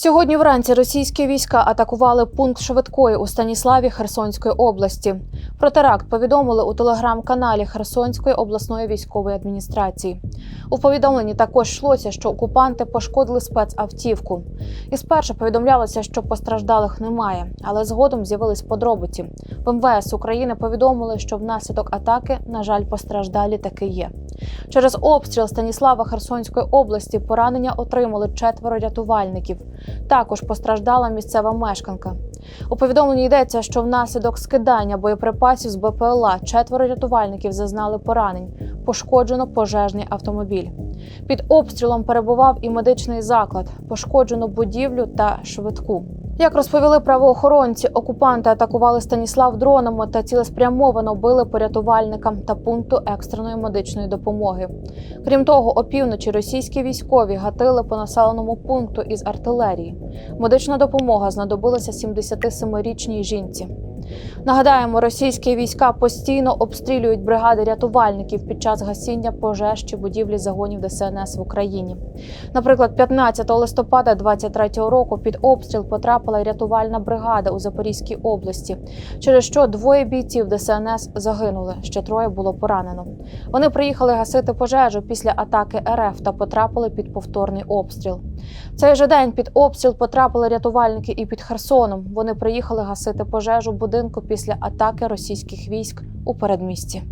Сьогодні вранці російські війська атакували пункт швидкої у Станіславі Херсонської області. Про теракт повідомили у телеграм-каналі Херсонської обласної військової адміністрації. У повідомленні також йшлося, що окупанти пошкодили спецавтівку. І спершу повідомлялося, що постраждалих немає, але згодом з'явились подробиці. В МВС України повідомили, що внаслідок атаки, на жаль, постраждалі таки є. Через обстріл Станіслава Херсонської області поранення отримали четверо рятувальників. Також постраждала місцева мешканка. У повідомленні йдеться, що внаслідок скидання боєприпасів з БПЛА четверо рятувальників зазнали поранень. Пошкоджено пожежний автомобіль. Під обстрілом перебував і медичний заклад, пошкоджено будівлю та швидку. Як розповіли правоохоронці, окупанти атакували Станіслав дронами та цілеспрямовано били по рятувальникам та пункту екстреної медичної допомоги. Крім того, опівночі російські військові гатили по населеному пункту із артилерії. Медична допомога знадобилася 77-річній жінці. Нагадаємо, російські війська постійно обстрілюють бригади рятувальників під час гасіння пожеж чи будівлі загонів ДСНС в Україні. Наприклад, 15 листопада 2023 року під обстріл потрапила рятувальна бригада у Запорізькій області, через що двоє бійців ДСНС загинули. Ще троє було поранено. Вони приїхали гасити пожежу після атаки РФ та потрапили під повторний обстріл. Цей же день під обстріл потрапили рятувальники і під Херсоном. Вони приїхали гасити пожежу будинку після атаки російських військ у передмісті.